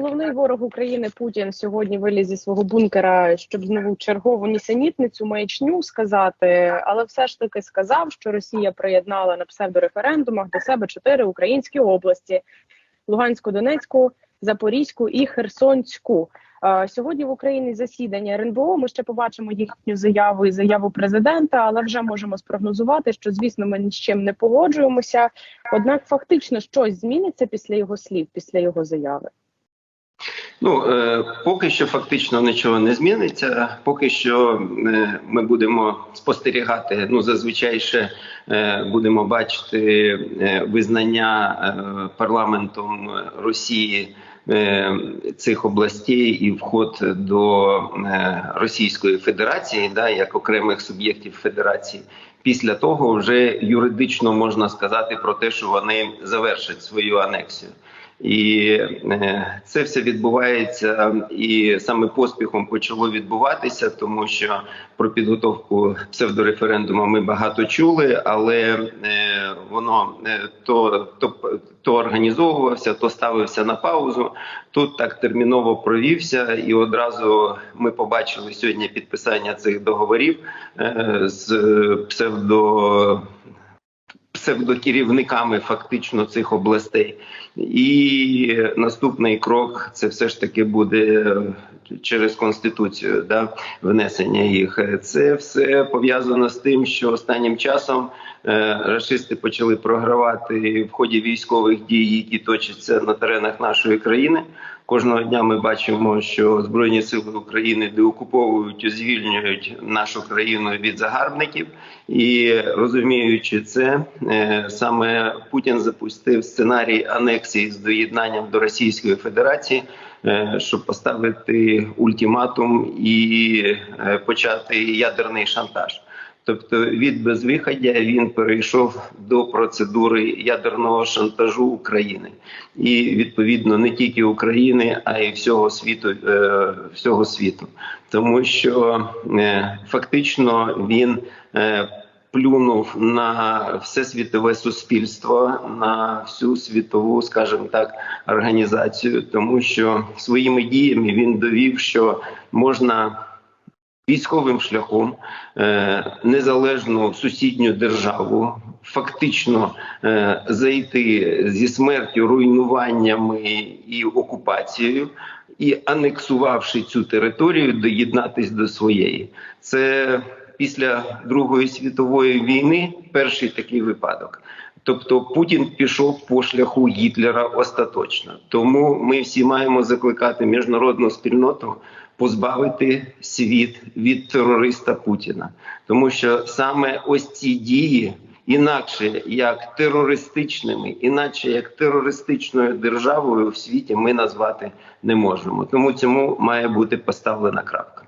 головний ворог України Путін сьогодні виліз зі свого бункера, щоб знову чергову нісенітницю маячню сказати, але все ж таки сказав, що Росія приєднала на псевдореферендумах до себе чотири українські області: Луганську, Донецьку, Запорізьку і Херсонську. Сьогодні в Україні засідання РНБО. Ми ще побачимо їхню заяву і заяву президента, але вже можемо спрогнозувати, що звісно ми ні з чим не погоджуємося. Однак, фактично щось зміниться після його слів, після його заяви. Ну е, поки що фактично нічого не зміниться. Поки що е, ми будемо спостерігати. Ну зазвичай ще е, будемо бачити визнання парламентом Росії. Цих областей і вход до Російської Федерації, да, як окремих суб'єктів Федерації, після того вже юридично можна сказати про те, що вони завершать свою анексію. І е, це все відбувається, і саме поспіхом почало відбуватися, тому що про підготовку псевдореферендуму ми багато чули, але е, воно е, то, то, то організовувався, то ставився на паузу. Тут так терміново провівся, і одразу ми побачили сьогодні підписання цих договорів з псевдо псевдокерівниками фактично цих областей. І наступний крок це все ж таки буде через конституцію, да, внесення їх. Це все пов'язано з тим, що останнім часом е, рашисти почали програвати в ході військових дій, які точаться на теренах нашої країни. Кожного дня ми бачимо, що збройні сили України деокуповують, звільнюють нашу країну від загарбників, і розуміючи це, е, саме Путін запустив сценарій анексії з доєднанням до Російської Федерації, щоб поставити ультиматум і е, почати ядерний шантаж. Тобто від безвиходя він перейшов до процедури ядерного шантажу України, і відповідно не тільки України, а й всього світу, е, всього світу, тому що е, фактично він е, плюнув на все світове суспільство, на всю світову, скажімо так, організацію, тому що своїми діями він довів, що можна військовим шляхом е, незалежну сусідню державу, фактично е, зайти зі смертю, руйнуваннями і окупацією, і анексувавши цю територію, доєднатись до своєї. Це після Другої світової війни перший такий випадок. Тобто Путін пішов по шляху Гітлера остаточно. Тому ми всі маємо закликати міжнародну спільноту позбавити світ від терориста Путіна, тому що саме ось ці дії, інакше як терористичними, інакше як терористичною державою в світі, ми назвати не можемо. Тому цьому має бути поставлена крапка.